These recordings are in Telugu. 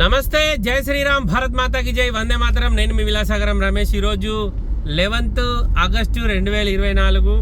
నమస్తే జై శ్రీరామ్ భారత్ మాతాకి జై వందే మాతరం. నేను మీ విలాసాగరం రమేష్. ఈరోజు లెవెన్త్ ఆగస్టు రెండు వేల ఇరవై నాలుగు.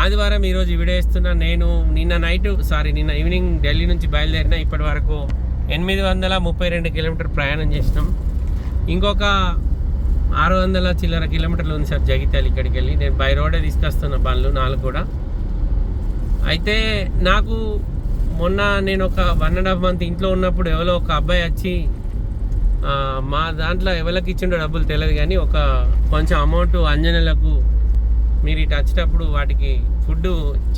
ఆదివారం ఈరోజు విడేస్తున్నా నేను నిన్న నైట్ సారీ నిన్న ఈవినింగ్ ఢిల్లీ నుంచి బయలుదేరిన. ఇప్పటి వరకు ఎనిమిది వందల ముప్పై రెండు కిలోమీటర్ ప్రయాణం చేసినాం. ఇంకొక ఆరు వందల చిల్లర కిలోమీటర్లు ఉంది సార్ జగిత్యాల ఇక్కడికి వెళ్ళి నేను బై రోడే తీసుకొస్తున్న బండ్లు నాలుగు కూడా. అయితే నాకు మొన్న నేను ఒక వన్ అండ్ హాఫ్ మంత్ ఇంట్లో ఉన్నప్పుడు ఎవరో ఒక అబ్బాయి వచ్చి మా దాంట్లో ఎవరికి ఇచ్చిండో డబ్బులు తెలియదు కానీ ఒక కొంచెం అమౌంట్ అంజనలకు మీరు ఇటు వచ్చేటప్పుడు వాటికి ఫుడ్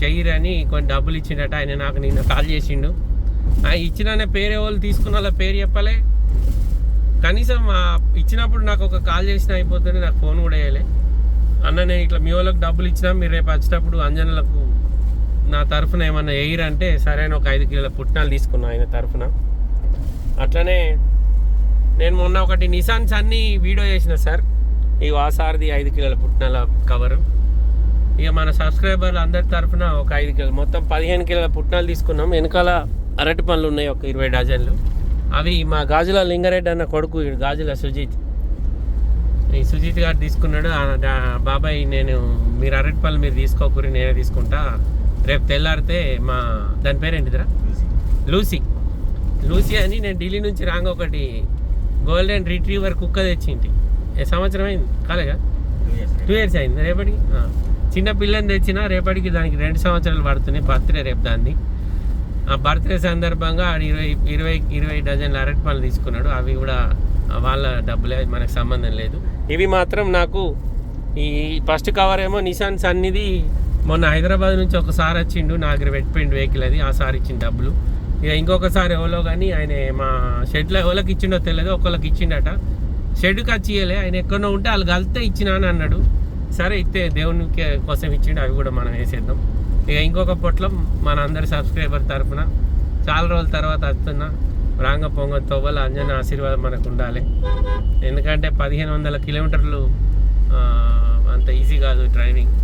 చెయ్యరని కొన్ని డబ్బులు ఇచ్చిండట. ఆయన నాకు నిన్న కాల్ చేసిండు. ఆ ఇచ్చిన పేరు ఎవరు తీసుకున్న వాళ్ళ పేరు చెప్పలే. కనీసం ఇచ్చినప్పుడు నాకు ఒక కాల్ చేసిన అయిపోతుంది నాకు ఫోన్ కూడా వేయలే అన్న నేను ఇట్లా మీ వాళ్ళకి డబ్బులు ఇచ్చినా మీరు రేపు వచ్చేటప్పుడు అంజనలకు నా తరఫున ఏమన్నా ఎయిర్ అంటే సరైన ఒక ఐదు కిలోల పుట్నాలు తీసుకున్నా ఆయన తరఫున. అట్లనే నేను మొన్న ఒకటి నిసాన్స్ అన్ని వీడియో చేసిన సార్. ఈ వాసార్ది ఐదు కిలోల పుట్నాల కవరు. ఇక మన సబ్స్క్రైబర్లు అందరి తరఫున ఒక ఐదు కిలోలు మొత్తం పదిహేను కిలోల పుట్నాలు తీసుకున్నాం. వెనకాల అరటి పనులు ఉన్నాయి ఒక ఇరవై డజన్లు. అవి మా గాజుల లింగారెడ్డి అన్న కొడుకు గాజుల సుజిత్. ఈ సుజిత్ గారు తీసుకున్నాడు. బాబాయ్ నేను మీరు అరటి పళ్ళు మీరు తీసుకోకూరి నేనే తీసుకుంటా. రేపు తెల్లారితే మా దాని పేరేంటిదిరా లూసీ. లూసీ అని నేను ఢిల్లీ నుంచి రాంగ ఒకటి గోల్డెన్ రిట్రీవర్ కుక్క తెచ్చింటి. ఏ సంవత్సరం అయింది? కాలేగా టూ ఇయర్స్ అయింది. రేపటికి. చిన్న పిల్లని తెచ్చిన రేపటికి దానికి రెండు సంవత్సరాలు పడుతున్నాయి. బర్త్డే రేపు దాన్ని. ఆ బర్త్డే సందర్భంగా ఆడు ఇరవై ఇరవై ఇరవై డజన్ల అరటి పళ్ళు తీసుకున్నాడు. అవి కూడా వాళ్ళ డబ్బులే మనకు సంబంధం లేదు. ఇవి మాత్రం నాకు ఈ ఫస్ట్ కవర్ ఏమో నిశాన్ సన్నిధి మొన్న హైదరాబాద్ నుంచి ఒకసారి వచ్చిండు నా దగ్గర పెట్టిపోయిండు వెహికల్ అది ఆ సారి ఇచ్చిన డబ్బులు. ఇక ఇంకొకసారి ఎవరో కానీ ఆయన మా షెడ్లో ఎవరికి ఇచ్చిండో తెలియదు ఒకళ్ళకి ఇచ్చిండట. షెడ్కి వచ్చి ఇవ్వలే ఆయన ఎక్కడో ఉంటే వాళ్ళు కలితే ఇచ్చినా అని అన్నాడు. సరే ఇస్తే దేవునికి కోసం ఇచ్చిండు అవి కూడా మనం వేసేద్దాం. ఇక ఇంకొక పొట్లం మన అందరి సబ్స్క్రైబర్ తరఫున చాలా రోజుల తర్వాత వస్తున్నా రాంగ పొంగ తవ్వల అంజన ఆశీర్వాదం మనకు ఉండాలి. ఎందుకంటే పదిహేను వందల కిలోమీటర్లు అంత ఈజీ కాదు డ్రైవింగ్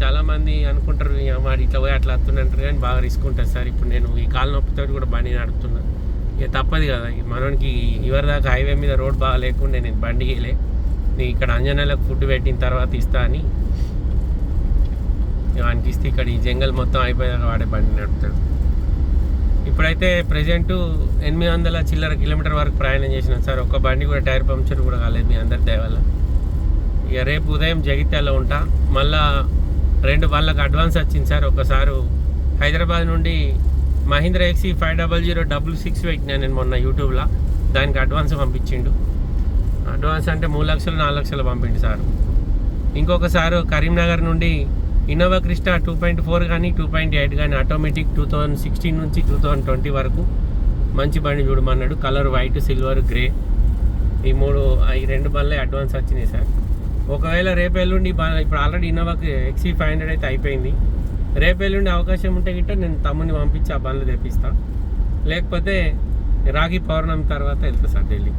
చాలామంది అనుకుంటారు "ఈ ఇట్లా పోయి అట్లా వస్తుందంటారు కానీ బాగా రిస్క్ ఉంటుంది సార్. ఇప్పుడు నేను ఈ కాలు నొప్పితో కూడా బండి నడుపుతున్నా. ఇక తప్పదు కదా. ఈ మనోనికి ఇవరి దాకా హైవే మీద రోడ్ బాగా లేకుండా నేను బండి గేలే నీ ఇక్కడ అంజనాలకు ఫుడ్ పెట్టిన తర్వాత ఇస్తా అని. ఇక వానికి ఇస్తే ఇక్కడ ఈ జంగల్ మొత్తం అయిపోయాక వాడే బండి నడుపుతాడు. ఇప్పుడైతే ప్రజెంట్ ఎనిమిది వందల చిల్లర కిలోమీటర్ వరకు ప్రయాణం చేసిన సార్. ఒక్క బండి కూడా టైర్ పంక్చర్ కూడా కాలేదు మీ అందరి దయవల్ల ఇక రేపు ఉదయం జగిత్యాల ఉంటా. మళ్ళా రెండు వాళ్ళకి అడ్వాన్స్ వచ్చింది సార్. ఒకసారి హైదరాబాద్ నుండి Mahindra ఎక్సీ five double zero double six పెట్టినా నేను మొన్న యూట్యూబ్లో. దానికి అడ్వాన్స్ పంపించిండు. అడ్వాన్స్ అంటే మూడు లక్షలు నాలుగు లక్షలు పంపిండు సార్. ఇంకొకసారి కరీంనగర్ నుండి Innova Crysta two point four కానీ టూ పాయింట్ ఎయిట్ కానీ ఆటోమేటిక్ టూ థౌజండ్ సిక్స్టీన్ నుంచి టూ థౌజండ్ ట్వంటీ వరకు మంచి బండి చూడమన్నాడు. కలర్ వైట్ సిల్వర్ గ్రే ఈ మూడు ఈ రెండు బండ్లే అడ్వాన్స్ వచ్చినాయి సార్. ఒకవేళ రేపు ఎల్లుండి ఇప్పుడు ఆల్రెడీ ఇన్నోవాకి ఎక్సీ ఫైవ్ హండ్రెడ్ అయితే అయిపోయింది. రేపు ఎల్లుండి అవకాశం ఉంటే గిట్ట నేను తమ్ముని పంపించి ఆ బండ్లు తెప్పిస్తా. లేకపోతే రాగి పౌర్ణమి తర్వాత వెళ్తా సార్ ఢిల్లీ.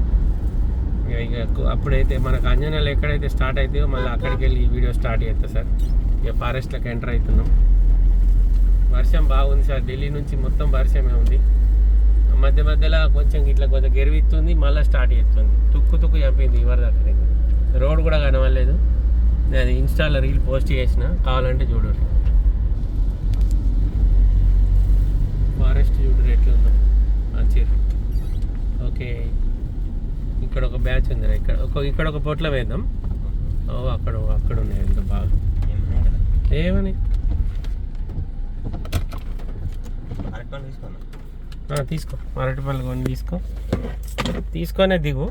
ఇక ఇక అప్పుడైతే మనకు అంజనాలు ఎక్కడైతే స్టార్ట్ అవుతాయో మళ్ళీ అక్కడికి వెళ్ళి ఈ వీడియో స్టార్ట్ చేస్తా సార్. ఇక ఫారెస్ట్లోకి ఎంటర్ అవుతున్నాం. వర్షం బాగుంది సార్. ఢిల్లీ నుంచి మొత్తం వర్షమే ఉంది. మధ్య మధ్యలో కొంచెం ఇట్లా కొంచెం గెరివిస్తుంది మళ్ళీ స్టార్ట్ చేస్తుంది. తుక్కు తుక్కు చంపింది ఇవరి దగ్గర రోడ్ కూడా కనవలేదు నేను అది ఇన్స్టాలో రీల్ పోస్ట్ చేసిన కావాలంటే చూడరు ఫారెస్ట్ చూడరు ఎట్లా ఉందో వచ్చారు ఓకే. ఇక్కడ ఒక బ్యాచ్ ఉంది ఇక్కడ. ఒక ఇక్కడ ఒక పొట్ల వేద్దాం. ఓ అక్కడ అక్కడ ఉన్నాయి ఎంత బాగా. ఏమని? తీసుకో. అరటి పళ్ళు కొన్ని తీసుకో. తీసుకొనే దిగు.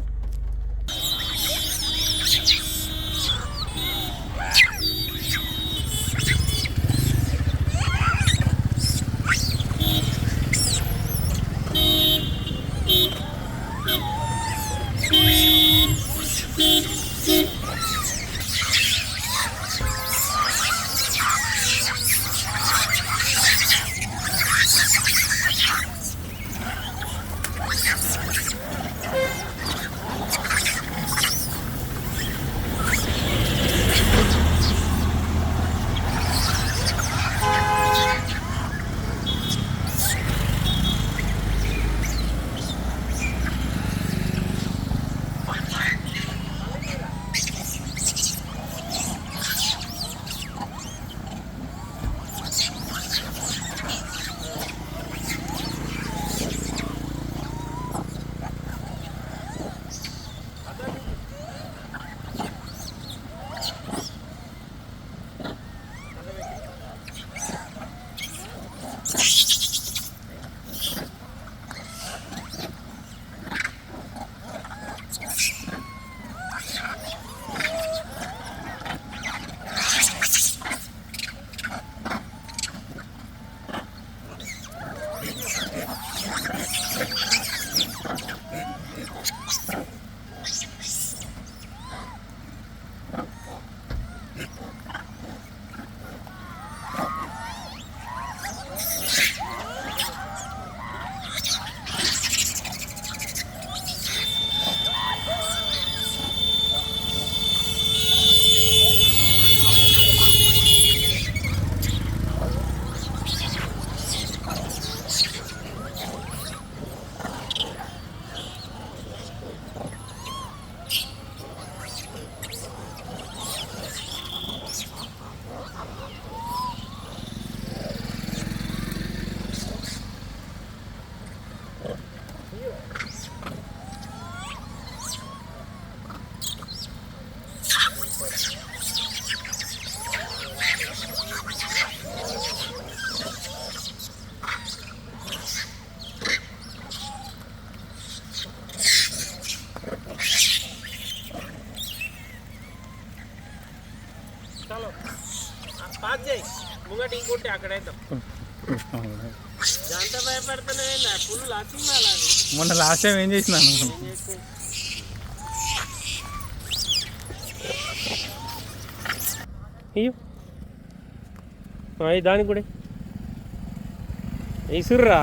మొన్న లాస్ట్ టైం ఏం చేసినాను? అయ్యో. అయ్యి దానికి కూడా. ఇసుర్రా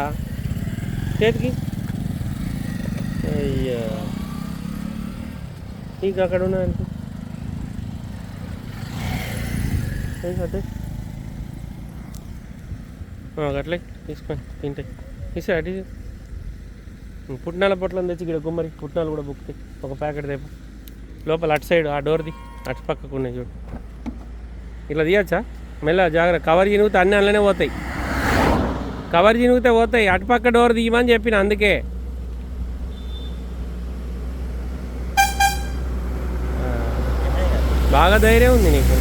చేతికి. అయ్యా. నీకు అక్కడ ఉన్నాయంటే అదే అట్లే తీసుకొని తింటాయి తీసే అటు పుట్నాల పొట్లం తెచ్చి ఇక్కడ గుమ్మరి పుట్నాలు కూడా బుక్తాయి ఒక ప్యాకెట్ తెప్ప. లోపల అటు సైడ్ ఆ డోర్ది అటు పక్కకు ఉన్నాయి చూడు. ఇట్లా తీయచ్చా? మెల్ల జాగ్రత్త. కవర్ చినుగుతే అన్ని అందులోనే పోతాయి. కవర్ చినిగితే పోతాయి. అటుపక్క డోర్ తీయమని చెప్పిన అందుకే. బాగా ధైర్యం ఉంది నీకు.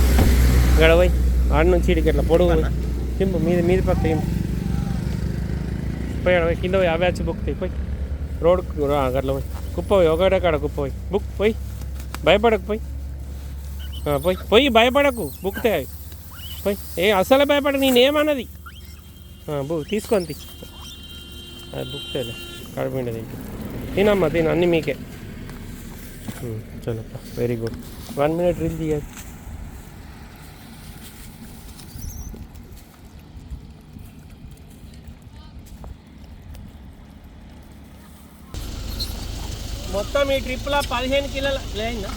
గడవై. ఆడ నుంచి ఇడికి ఇట్లా పొడుగు చింపు మీద మీద పక్క చింపు పోయి ఆడ కింద పోయి ఆ బ్యాచ్ బుక్ పోయి. రోడ్ అట్లా పోయి. కుప్ప పోయి ఒకటే కాడ కుప్ప పోయి. బుక్ పోయి. భయపడకు పోయి. పోయి. పోయి భయపడకు. బుక్ తే. పోయి. ఏ అసలు భయపడ నేనేమన్నది? ఆ, బు తీసుకొని తీ. అది. బుక్ బుక్తేలే కడుపుండేది ఇంక తినమ్మా తిన అన్నీ మీకే. ఉమ్, very good. One minute reel తీయాలి మొత్తం ఈ ట్రిప్లో పదిహేను కిలోలు లేదా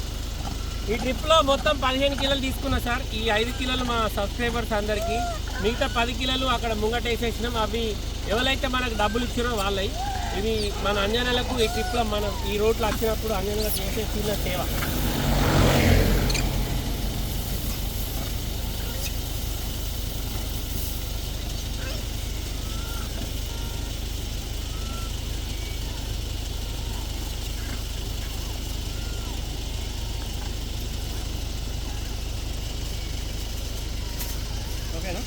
ఈ ట్రిప్లో మొత్తం పదిహేను కిలోలు తీసుకున్నా సార్. ఈ ఐదు కిలోలు మా సబ్స్క్రైబర్స్ అందరికీ మిగతా పది కిలోలు అక్కడ ముంగటేసేసినాం. అవి ఎవరైతే మనకు డబ్బులు ఇచ్చినో వాళ్ళవి ఇవి మన అంజనాలకు ఈ ట్రిప్లో మనం ఈ రోడ్లో వచ్చినప్పుడు అంజనాలకు చేసే చిన్న సేవ ఓకేనా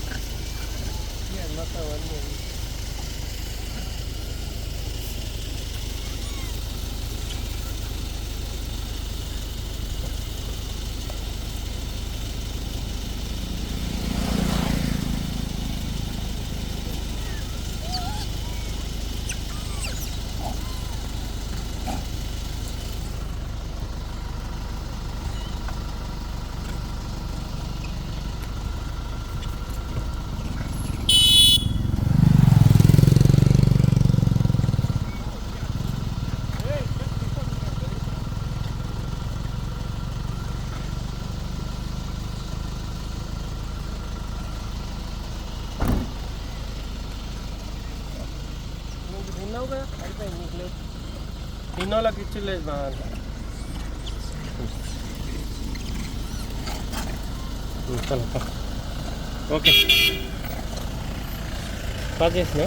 మొత్తం అన్నీ నువ్వు తిన్నావు కదా అయిపోయింది నీకు లేదు. తిన్నోళ్ళకి ఇచ్చలేదు పా. ఓకే. పాస్ చేసిన?